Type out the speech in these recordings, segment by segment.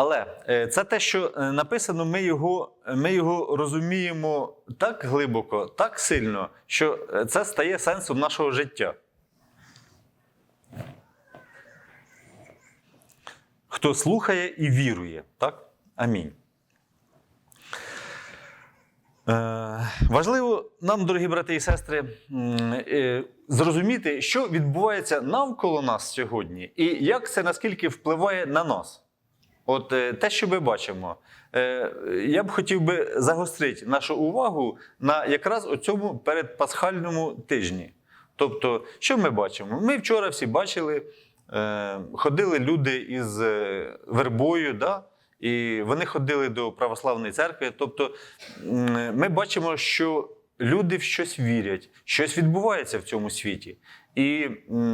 Але е, це те, що е, написано, ми його, ми його розуміємо так глибоко, так сильно, що е, це стає сенсом нашого життя. Хто слухає і вірує, так? Амінь. Важливо нам, дорогі брати і сестри, зрозуміти, що відбувається навколо нас сьогодні, і як це наскільки впливає на нас. От е, те, що ми бачимо, Е, я б хотів би загострити нашу увагу на якраз оцьому передпасхальному тижні. Тобто, що ми бачимо? Ми вчора всі бачили, е, ходили люди із вербою, да? і вони ходили до православної церкви. Тобто, ми бачимо, що люди в щось вірять, щось відбувається в цьому світі. І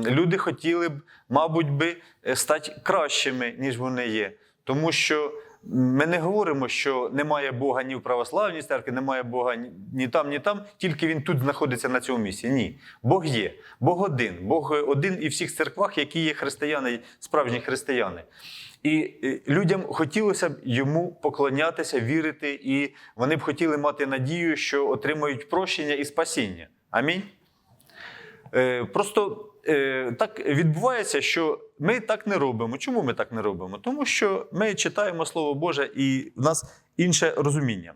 люди хотіли б, мабуть, би стати кращими, ніж вони є. Тому що ми не говоримо, що немає Бога ні в православній церкві, немає Бога ні- там, ні там, тільки він тут знаходиться на цьому місці. Ні. Бог є. Бог один. Бог один і в всіх церквах, які є християни, справжні християни. І е, людям хотілося б йому поклонятися, вірити, і вони б хотіли мати надію, що отримають прощення і спасіння. Амінь. Е, Просто е, так відбувається, що ми так не робимо. Чому ми так не робимо? Тому що ми читаємо Слово Боже і в нас інше розуміння.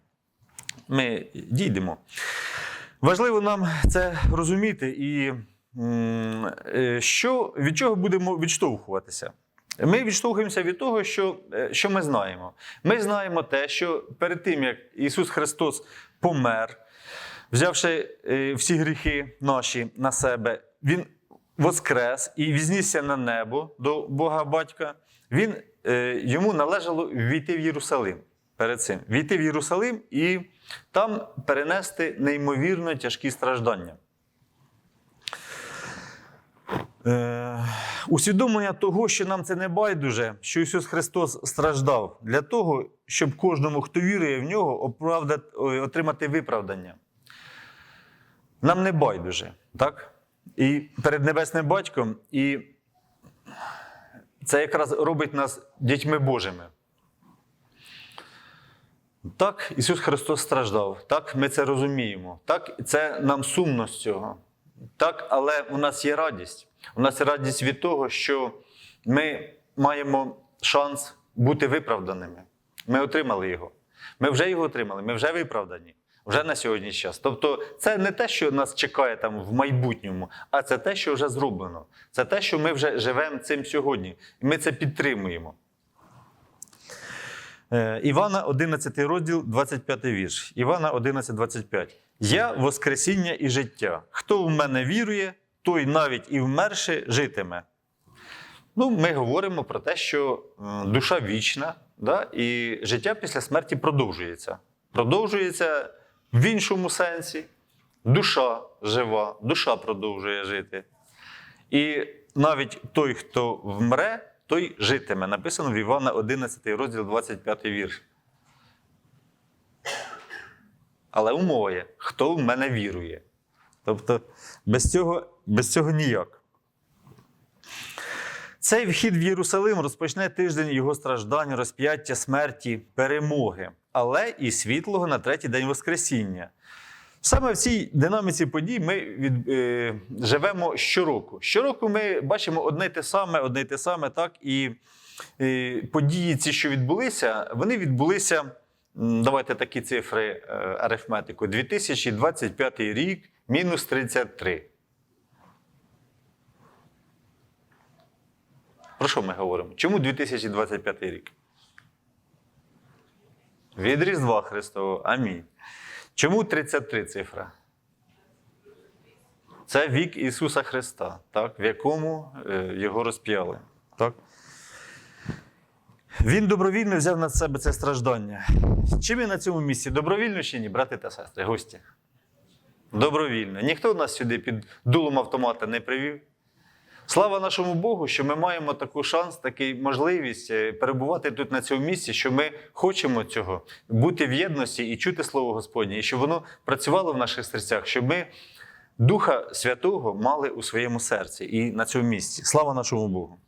Ми дійдемо. Важливо нам це розуміти, і е, що, від чого будемо відштовхуватися. Ми відштовхуємося від того, що, е, що ми знаємо. Ми знаємо те, що перед тим, як Ісус Христос помер, взявши е, всі гріхи наші на себе, Він воскрес і візнісся на небо до Бога Батька. Він, е, йому належало війти в Єрусалим перед цим. Війти в Єрусалим і там перенести неймовірно тяжкі страждання. Е, усвідомлення того, що нам це не байдуже, що Ісус Христос страждав для того, щоб кожному, хто вірує в нього, оправдати, отримати виправдання. Нам не байдуже, так? І перед Небесним Батьком, і це якраз робить нас дітьми Божими. Так, Ісус Христос страждав. Так, ми це розуміємо. Так, це нам сумно з цього. Так, але у нас є радість. У нас є радість від того, що ми маємо шанс бути виправданими. Ми отримали його. Ми вже його отримали, ми вже виправдані, вже на сьогоднішній час. Тобто, це не те, що нас чекає там в майбутньому, а це те, що вже зроблено. Це те, що ми вже живемо цим сьогодні. І ми це підтримуємо. Е, Івана 11 розділ, 25 вірш. Івана 11, 25. Я Воскресіння і життя. Хто в мене вірує, той навіть і вмерши житиме. Ну, ми говоримо про те, що душа вічна, да, і життя після смерті продовжується. Продовжується в іншому сенсі. Душа жива, душа продовжує жити. І навіть той, хто вмре, той житиме. Написано в Івана 11 розділ 25 вірш. Але умова є, хто в мене вірує. Тобто без цього, без цього ніяк. Цей вхід в Єрусалим розпочне тиждень його страждань, розп'яття, смерті, перемоги, але і світлого на третій день Воскресіння. Саме в цій динаміці подій ми від, е, живемо щороку. Щороку ми бачимо одне й те саме, одне й те саме, так, і е, події, ці, що відбулися, вони відбулися. Давайте такі цифри е, арифметику. 2025 рік мінус 33. Про що ми говоримо? Чому 2025 рік? Від Різдва Христового. Амінь. Чому 33 цифра? Це вік Ісуса Христа, так, в якому е, його розп'яли. Так? Він добровільно взяв на себе це страждання. Чи ми на цьому місці? Добровільно чи ні, брати та сестри, гості? Добровільно. Ніхто нас сюди під дулом автомата не привів. Слава нашому Богу, що ми маємо таку шанс, таку можливість е, перебувати тут на цьому місці, що ми хочемо цього, бути в єдності і чути Слово Господнє, і щоб воно працювало в наших серцях, щоб ми Духа Святого мали у своєму серці і на цьому місці. Слава нашому Богу.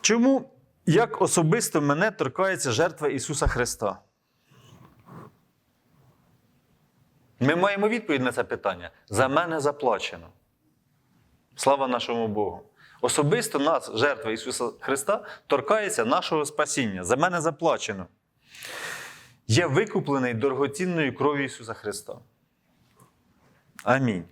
Чому як особисто мене торкається жертва Ісуса Христа? Ми маємо відповідь на це питання. За мене заплачено. Слава нашому Богу. Особисто нас, жертва Ісуса Христа, торкається нашого спасіння. За мене заплачено. Я викуплений дорогоцінною кров'ю Ісуса Христа. Амінь.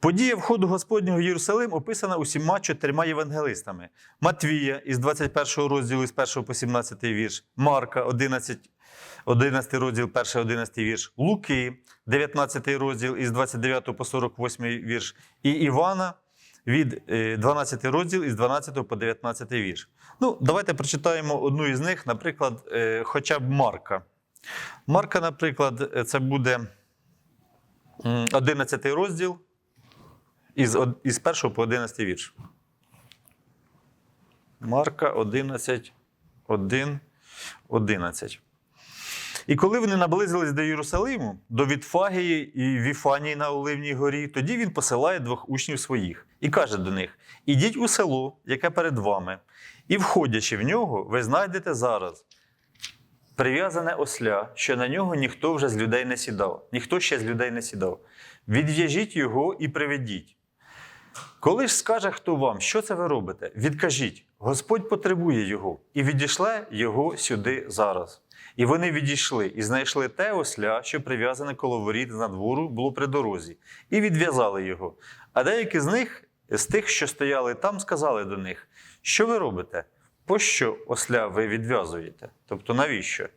Подія входу Господнього в Єрусалим описана усіма чотирма євангелистами: Матвія із 21 розділу з 1 по 17 вірш, Марка 11, 11 розділ, 1 11 вірш, Луки, 19 розділ із 29 по 48 вірш, і Івана від е, 12 розділ із 12 по 19 вірш. Ну, давайте прочитаємо одну із них, наприклад, е, хоча б Марка. Марка, наприклад, е, це буде 11 розділ із, із 1 по 11 вірш. Марка 11, 1, 11. І коли вони наблизились до Єрусалиму, до Вітфагії і Віфанії на Оливній горі, тоді він посилає двох учнів своїх і каже до них: Ідіть у село, яке перед вами, і, входячи в нього, ви знайдете зараз прив'язане осля, що на нього ніхто вже з людей не сідав, ніхто ще з людей не сідав. Відв'яжіть його і приведіть. Коли ж скаже хто вам, що це ви робите, відкажіть, Господь потребує його, і відійшле його сюди зараз. І вони відійшли і знайшли те осля, що прив'язане коло воріт надвору було при дорозі, і відв'язали його. А деякі з них, з тих, що стояли там, сказали до них: Що ви робите? Пощо осля ви відв'язуєте? Тобто навіщо?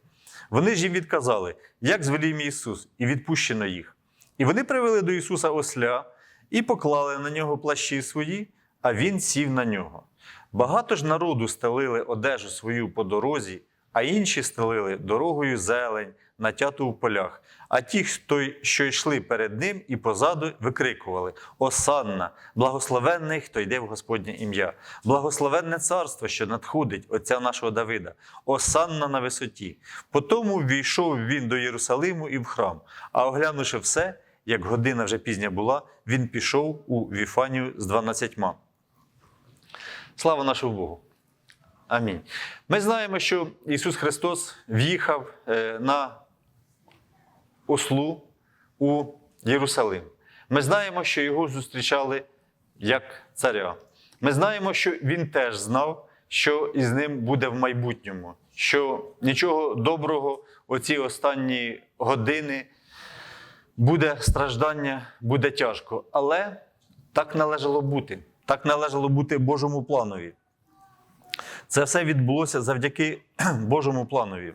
Вони ж їм відказали, як звелів Ісус, і відпущено їх. І вони привели до Ісуса осля і поклали на нього плащі свої, а він сів на нього. Багато ж народу стелили одежу свою по дорозі, а інші стелили дорогою зелень, натяту у полях. А ті, хто що йшли перед ним і позаду, викрикували: Осанна, благословенний, хто йде в Господнє ім'я, благословенне царство, що надходить Отця нашого Давида, Осанна на висоті. Потому ввійшов він до Єрусалиму і в храм, а оглянувши все, як година вже пізня була, він пішов у Віфанію з дванадцятьма. Слава нашому Богу! Амінь. Ми знаємо, що Ісус Христос в'їхав е, на ослу у Єрусалим. Ми знаємо, що його зустрічали як царя. Ми знаємо, що він теж знав, що із ним буде в майбутньому, що нічого доброго оці останні години буде страждання, буде тяжко. Але так належало бути. Так належало бути Божому планові. Це все відбулося завдяки Божому планові.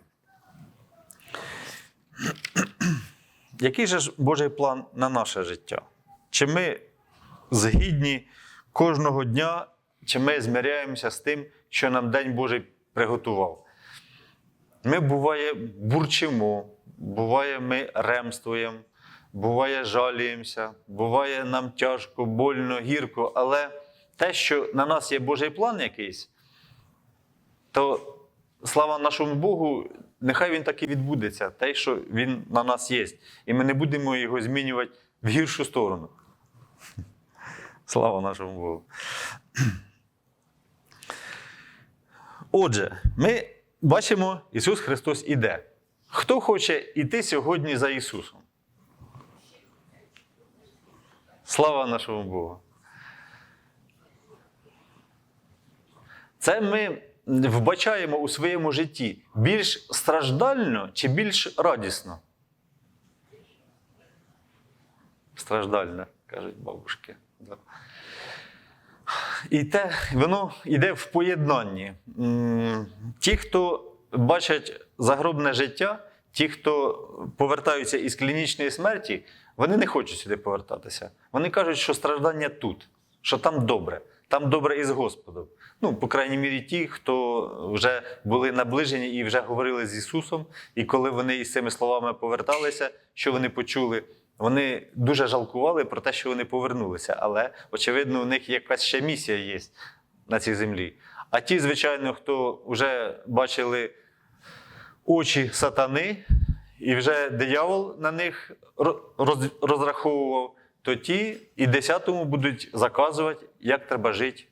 Який же ж Божий план на наше життя? Чи ми згідні кожного дня, чи ми зміряємося з тим, що нам День Божий приготував? Ми буває бурчимо, буває, ми ремствуємо, буває, жаліємося, буває нам тяжко, больно, гірко, але те, що на нас є Божий план якийсь, то слава нашому Богу, нехай він так і відбудеться, те, що він на нас є. І ми не будемо його змінювати в гіршу сторону. Слава нашому Богу. Отже, ми бачимо, Ісус Христос іде. Хто хоче йти сьогодні за Ісусом? Слава нашому Богу. Це ми вбачаємо у своєму житті більш страждально чи більш радісно? Страждально, кажуть бабушки. І те, воно йде в поєднанні. Ті, хто бачать загробне життя, ті, хто повертаються із клінічної смерті, вони не хочуть сюди повертатися. Вони кажуть, що страждання тут, що там добре, там добре із Господом. Ну, по крайній мірі, ті, хто вже були наближені і вже говорили з Ісусом, і коли вони із цими словами поверталися, що вони почули, вони дуже жалкували про те, що вони повернулися. Але, очевидно, у них якась ще місія є на цій землі. А ті, звичайно, хто вже бачили очі сатани, і вже диявол на них розраховував, то ті і десятому будуть заказувати, як треба жити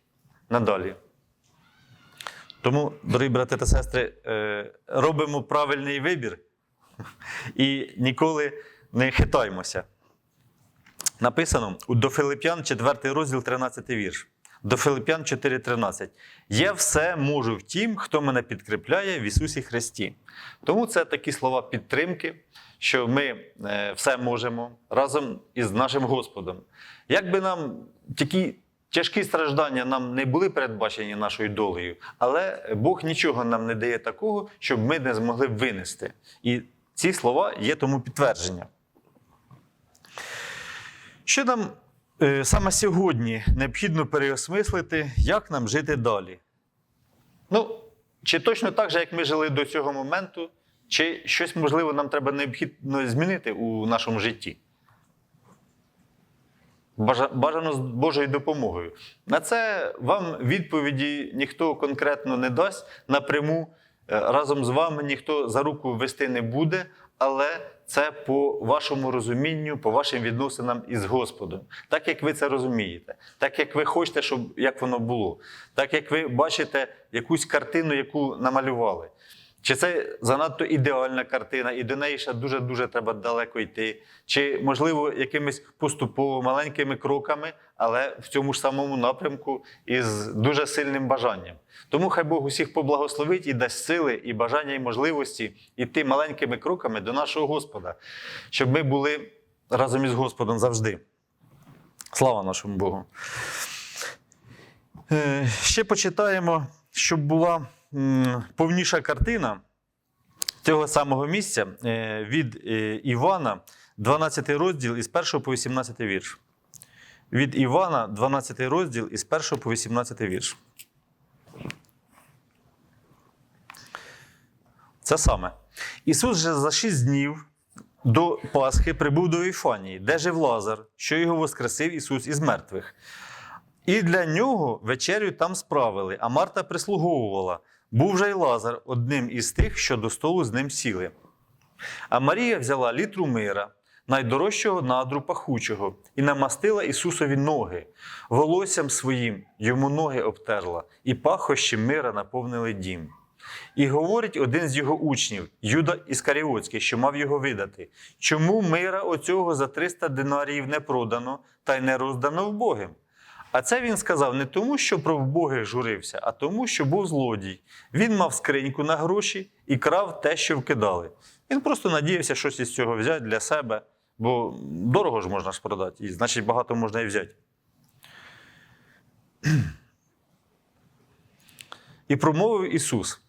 надалі. Тому, дорогі брати та сестри, е, робимо правильний вибір і ніколи не хитаємося. Написано у до Филип'ян, 4 розділ, 13 вірш. До Филип'ян 4:13. Я все можу в тім, хто мене підкріпляє в Ісусі Христі. Тому це такі слова підтримки, що ми е, все можемо разом із нашим Господом. Як би нам такі тяжкі страждання нам не були передбачені нашою долею, але Бог нічого нам не дає такого, щоб ми не змогли винести. І ці слова є тому підтвердження. Що нам е, саме сьогодні необхідно переосмислити, як нам жити далі? Ну, чи точно так же, як ми жили до цього моменту, чи щось, можливо, нам треба необхідно змінити у нашому житті? Бажа- Бажано з Божою допомогою. На це вам відповіді ніхто конкретно не дасть напряму. Е, Разом з вами ніхто за руку вести не буде, але це по вашому розумінню, по вашим відносинам із Господом. Так як ви це розумієте, так як ви хочете, щоб як воно було, так як ви бачите якусь картину, яку намалювали. Чи це занадто ідеальна картина, і до неї ще дуже-дуже треба далеко йти, чи, можливо, якимись поступово маленькими кроками, але в цьому ж самому напрямку із дуже сильним бажанням. Тому хай Бог усіх поблагословить і дасть сили, і бажання, і можливості йти маленькими кроками до нашого Господа, щоб ми були разом із Господом завжди. Слава нашому Богу. Е, Ще почитаємо, щоб була повніша картина цього самого місця е, від е, Івана, 12 розділ із 1 по 18 вірш. Від Івана, 12 розділ із 1 по 18 вірш. Це саме. Ісус же за шість днів до Пасхи прибув до Віфанії, де жив Лазар, що його воскресив Ісус із мертвих. І для нього вечерю там справили, а Марта прислуговувала. Був же й Лазар одним із тих, що до столу з ним сіли. А Марія взяла літру мира, найдорожчого надру пахучого, і намастила Ісусові ноги, волоссям своїм йому ноги обтерла, і пахощі мира наповнили дім. І говорить один з його учнів, Юда Іскаріотський, що мав його видати, чому мира оцього за 300 динаріїв не продано та й не роздано вбогим? А це він сказав не тому, що про вбогих журився, а тому, що був злодій. Він мав скриньку на гроші і крав те, що вкидали. Він просто надіявся щось із цього взяти для себе, бо дорого ж можна ж продати, і значить багато можна і взяти. І промовив Ісус: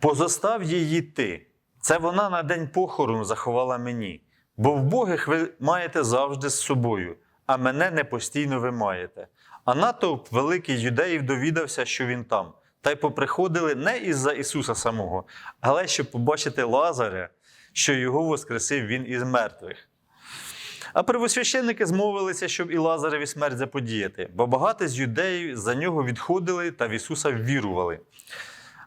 позостав її ти. Це вона на день похорону заховала мені, бо вбогих ви маєте завжди з собою, а мене не постійно ви маєте. А натовп великий юдеїв довідався, що він там, та й поприходили не із-за Ісуса самого, але щоб побачити Лазаря, що його воскресив він із мертвих. А первосвященники змовилися, щоб і Лазареві смерть заподіяти, бо багато з юдеїв за нього відходили та в Ісуса ввірували.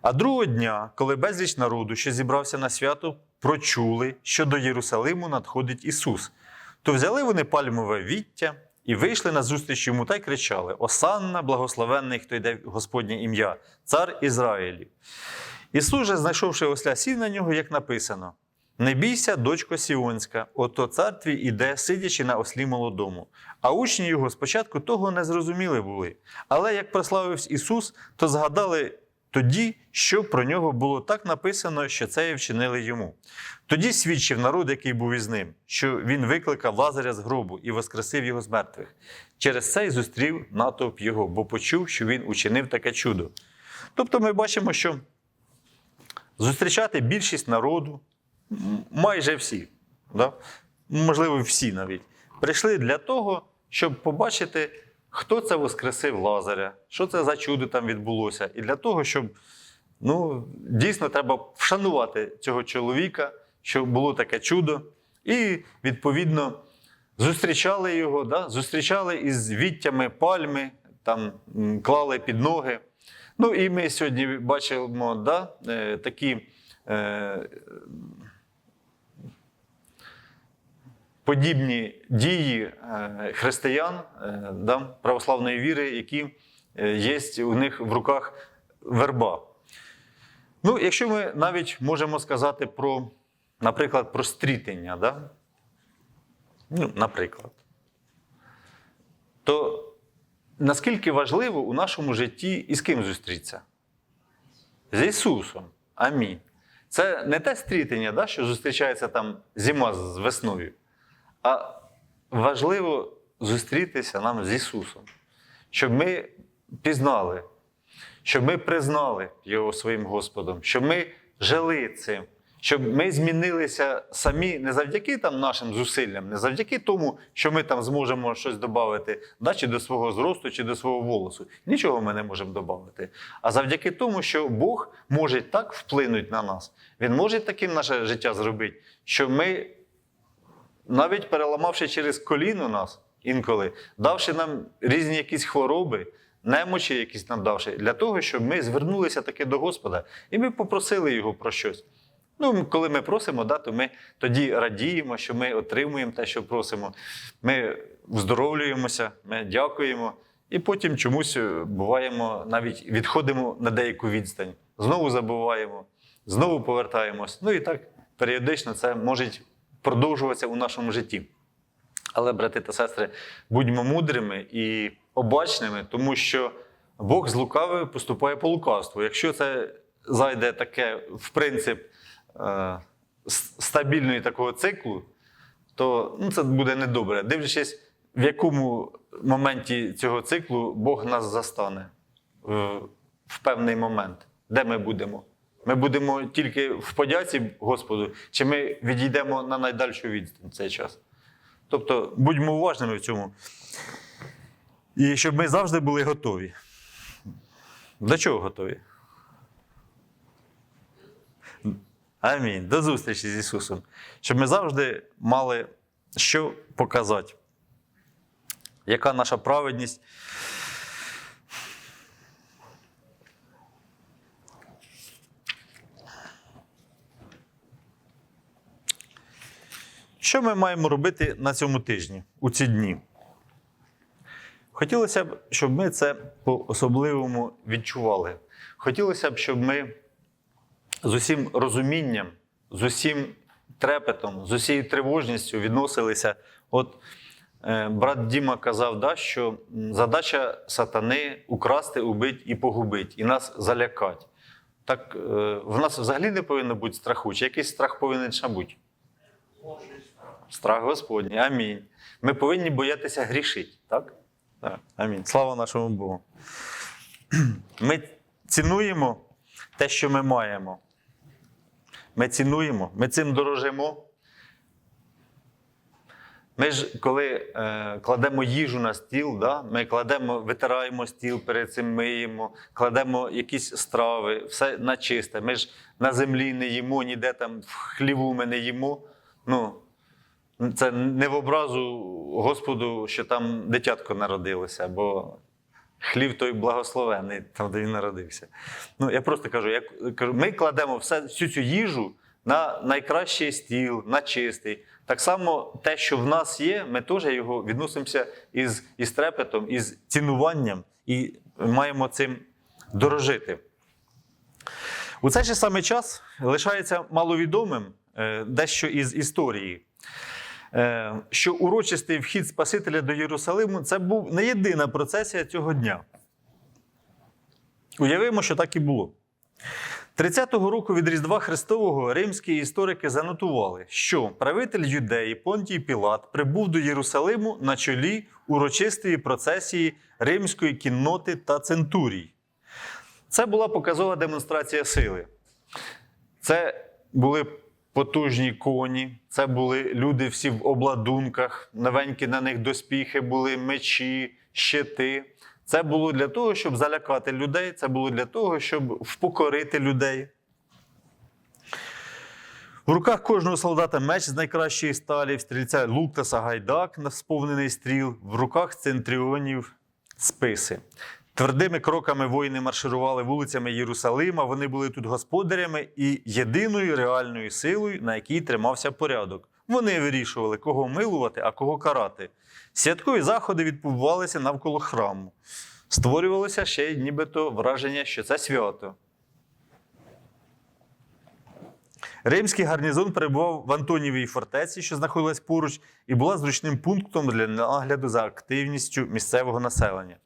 А другого дня, коли безліч народу, що зібрався на свято, прочули, що до Єрусалиму надходить Ісус, то взяли вони пальмове віття і вийшли на зустріч йому та й кричали: Осанна, благословенний, хто йде в Господнє ім'я, цар Ізраїлів. Ісус же, знайшовши осля, сів на нього, як написано: Не бійся, дочко Сіонська, ото цар твій іде, сидячи на ослі молодому. А учні його спочатку того не зрозуміли були. Але як прославився Ісус, то згадали тоді, що про нього було так написано, що це і вчинили йому. Тоді свідчив народ, який був із ним, що він викликав Лазаря з гробу і воскресив його з мертвих. Через це й зустрів натовп його, бо почув, що він учинив таке чудо. Тобто ми бачимо, що зустрічати більшість народу, майже всі, да? можливо, всі навіть, прийшли для того, щоб побачити, хто це воскресив Лазаря, що це за чудо там відбулося. І для того, щоб ну, дійсно треба вшанувати цього чоловіка, що було таке чудо. І, відповідно, зустрічали його, да? зустрічали із віттями пальми, там клали під ноги. Ну і ми сьогодні бачимо да, е, такі е, подібні дії е, християн е, да, православної віри, які е, є у них в руках верба. Ну, якщо ми навіть можемо сказати про, наприклад, про стрітення, да? ну, наприклад, то наскільки важливо у нашому житті і з ким зустрітися? З Ісусом. Амінь. Це не те стрітення, да, що зустрічається там зима з весною, а важливо зустрітися нам з Ісусом, щоб ми пізнали, щоб ми признали Його своїм Господом, щоб ми жили цим, щоб ми змінилися самі не завдяки там нашим зусиллям, не завдяки тому, що ми там зможемо щось додати, да, чи до свого зросту, чи до свого волосу. Нічого ми не можемо додати. А завдяки тому, що Бог може так вплинути на нас, Він може таким наше життя зробити, що ми навіть переламавши через коліно нас інколи, давши нам різні якісь хвороби, немочі якісь нам давши, для того, щоб ми звернулися таки до Господа і ми попросили Його про щось. Ну, коли ми просимо, да, то ми тоді радіємо, що ми отримуємо те, що просимо. Ми вздоровлюємося, ми дякуємо, і потім чомусь е, буваємо, навіть відходимо на деяку відстань, знову забуваємо, знову повертаємось. Ну і так періодично це може продовжуватися у нашому житті. Але, брати та сестри, будьмо мудрими і обачними, тому що Бог з лукавою поступає по лукавству. Якщо це зайде таке, в принцип, е, стабільної такого циклу, то ну, це буде недобре. Дивлячись, в якому моменті цього циклу Бог нас застане в, в певний момент, де ми будемо. Ми будемо тільки в подяці Господу, чи ми відійдемо на найдальшу відстань цей час. Тобто будьмо уважними в цьому. І щоб ми завжди були готові. До чого готові? Амінь. До зустрічі з Ісусом. Щоб ми завжди мали що показати. Яка наша праведність? Що ми маємо робити на цьому тижні, у ці дні? Хотілося б, щоб ми це по-особливому відчували. Хотілося б, щоб ми з усім розумінням, з усім трепетом, з усією тривожністю відносилися. От е, брат Діма казав, да, що задача сатани украсти, убити і погубити, і нас залякати. Так е, в нас взагалі не повинно бути страху, чи якийсь страх повинен бути? Страх Господній. Амінь. Ми повинні боятися грішити, так? Так. Амінь. Слава нашому Богу. Ми цінуємо те, що ми маємо. Ми цінуємо, ми цим дорожимо. Ми ж, коли е, кладемо їжу на стіл, да, ми кладемо, витираємо стіл, перед цим миємо, кладемо якісь страви, все на чисте. Ми ж на землі не їмо, ніде там в хліву ми не їмо. Ну, це не в образу Господу, що там дитятко народилося, бо хлів той благословений, там, де він народився. Ну, я просто кажу, я кажу, ми кладемо все, всю цю їжу на найкращий стіл, на чистий. Так само те, що в нас є, ми теж його відносимося із, із трепетом, із цінуванням і маємо цим дорожити. У цей же самий час лишається маловідомим е, дещо із історії. Е, Що урочистий вхід Спасителя до Єрусалиму це був не єдина процесія цього дня. Уявимо, що так і було. 30-го року від Різдва Христового римські історики занотували, що правитель юдеї Понтій Пілат прибув до Єрусалиму на чолі урочистої процесії римської кінноти та центурій. Це була показова демонстрація сили. Це були потужні коні, це були люди всі в обладунках, новенькі на них доспіхи були, мечі, щити. Це було для того, щоб залякати людей, це було для того, щоб впокорити людей. В руках кожного солдата меч з найкращої сталі, в стрільця лук та сагайдак, сповнений стріл, в руках центріонів списи. Твердими кроками воїни марширували вулицями Єрусалима. Вони були тут господарями і єдиною реальною силою, на якій тримався порядок. Вони вирішували, кого милувати, а кого карати. Святкові заходи відбувалися навколо храму. Створювалося ще й нібито враження, що це свято. Римський гарнізон перебував в Антонієвій фортеці, що знаходилась поруч, і була зручним пунктом для нагляду за активністю місцевого населення.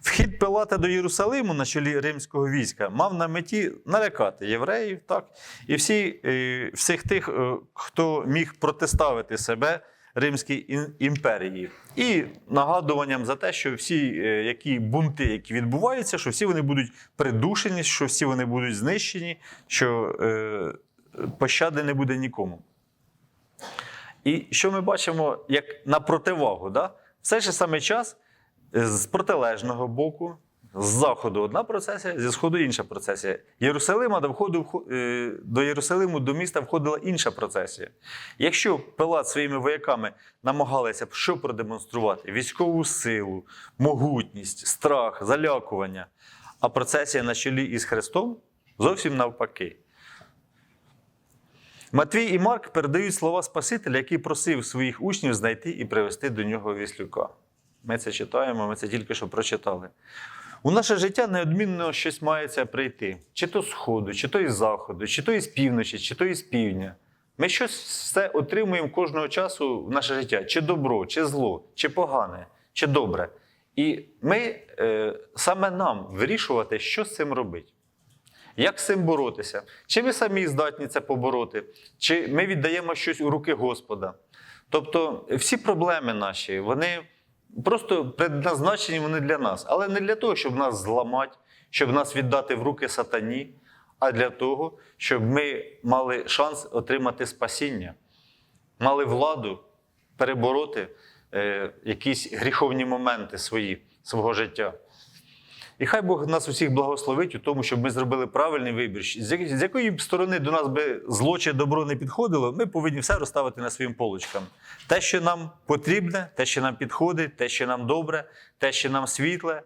Вхід Пилата до Єрусалиму на чолі римського війська мав на меті налякати євреїв, так, і всі, е, всіх тих, е, хто міг протиставити себе Римській імперії. І нагадуванням за те, що всі е, які бунти, які відбуваються, що всі вони будуть придушені, що всі вони будуть знищені, що е, пощади не буде нікому. І що ми бачимо як на противагу? Да? В цей самий час з протилежного боку, з заходу одна процесія, зі сходу інша процесія. Єрусалима до входу е, до Єрусалиму до міста входила інша процесія. Якщо Пилат своїми вояками намагалися б що продемонструвати? Військову силу, могутність, страх, залякування, а процесія на чолі із Христом зовсім навпаки. Матвій і Марк передають слова Спасителя, який просив своїх учнів знайти і привести до нього віслюка. Ми це читаємо, ми це тільки що прочитали. У наше життя неодмінно щось мається прийти: чи то з сходу, чи то із заходу, чи то із півночі, чи то із півдня. Ми щось все отримуємо кожного часу в наше життя: чи добро, чи зло, чи погане, чи добре. І ми е, саме нам вирішувати, що з цим робити. Як з цим боротися? Чи ви самі здатні це побороти, чи ми віддаємо щось у руки Господа? Тобто всі проблеми наші, вони просто предназначені вони для нас, але не для того, щоб нас зламати, щоб нас віддати в руки сатані, а для того, щоб ми мали шанс отримати спасіння, мали владу перебороти е, якісь гріховні моменти свої, свого життя. І хай Бог нас усіх благословить у тому, щоб ми зробили правильний вибір. З якої б сторони до нас би зло чи добро не підходило, ми повинні все розставити на своїм полочкам. Те, що нам потрібне, те, що нам підходить, те, що нам добре, те, що нам світле,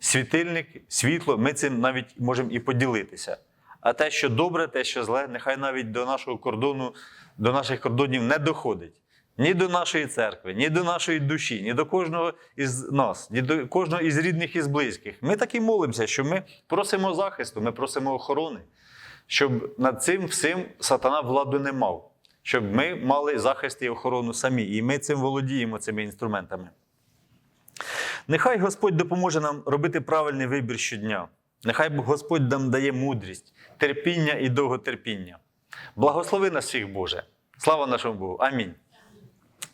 світильник, світло, ми цим навіть можемо і поділитися. А те, що добре, те, що зле, нехай навіть до нашого кордону, до наших кордонів не доходить. Ні до нашої церкви, ні до нашої душі, ні до кожного із нас, ні до кожного із рідних і з близьких. Ми так і молимося, що ми просимо захисту, ми просимо охорони, щоб над цим всім сатана владу не мав, щоб ми мали захист і охорону самі. І ми цим володіємо цими інструментами. Нехай Господь допоможе нам робити правильний вибір щодня. Нехай Господь нам дає мудрість, терпіння і довготерпіння. Благослови нас всіх, Боже. Слава нашому Богу. Амінь.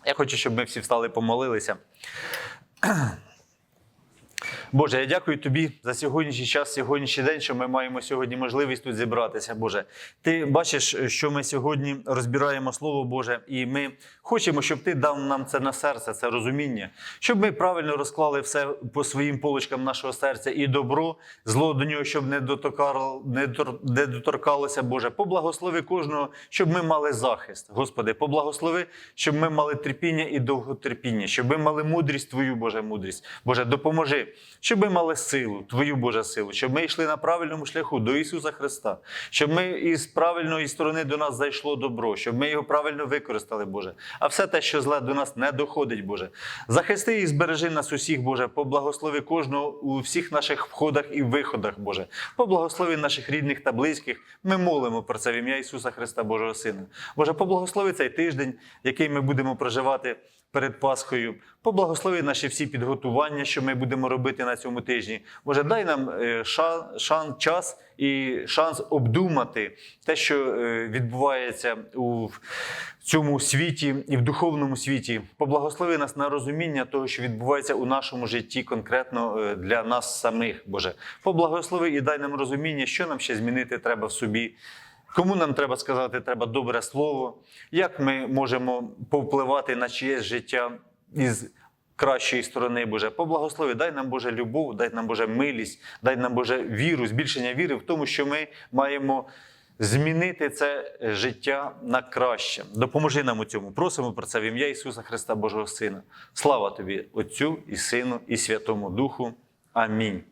Я хочу, щоб ми всі встали помолилися. Боже, я дякую тобі за сьогоднішній час, сьогоднішній день, що ми маємо сьогодні можливість тут зібратися, Боже. Ти бачиш, що ми сьогодні розбираємо Слово Боже, і ми хочемо, щоб ти дав нам це на серце, це розуміння, щоб ми правильно розклали все по своїм полочкам нашого серця і добро, зло до нього, щоб не доторкало, не доторкалося, Боже. Поблагослови кожного, щоб ми мали захист. Господи, поблагослови, щоб ми мали терпіння і довготерпіння, щоб ми мали мудрість, Твою Боже мудрість. Боже, допоможи, щоб ми мали силу, Твою Боже силу, щоб ми йшли на правильному шляху до Ісуса Христа, щоб ми із правильної сторони до нас зайшло добро, щоб ми його правильно використали, Боже. А все те, що зле до нас не доходить, Боже. Захисти і збережи нас усіх, Боже, поблагослови кожного у всіх наших входах і виходах, Боже. Поблагослови наших рідних та близьких. Ми молимо про це в ім'я Ісуса Христа, Божого Сина. Боже, поблагослови цей тиждень, який ми будемо проживати перед Пасхою. Поблагослови наші всі підготування, що ми будемо робити на цьому тижні. Боже, дай нам е, шан, шан, час і шанс обдумати те, що е, відбувається у цьому світі і в духовному світі. Поблагослови нас на розуміння того, що відбувається у нашому житті конкретно е, для нас самих, Боже. Поблагослови і дай нам розуміння, що нам ще змінити треба в собі. Кому нам треба сказати, треба добре слово, як ми можемо повпливати на чиєсь життя із кращої сторони, Боже. Поблагослови, дай нам Боже любов, дай нам Боже милість, дай нам Боже віру, збільшення віри в тому, що ми маємо змінити це життя на краще. Допоможи нам у цьому. Просимо про це в ім'я Ісуса Христа, Божого Сина. Слава тобі, Отцю і Сину, і Святому Духу. Амінь.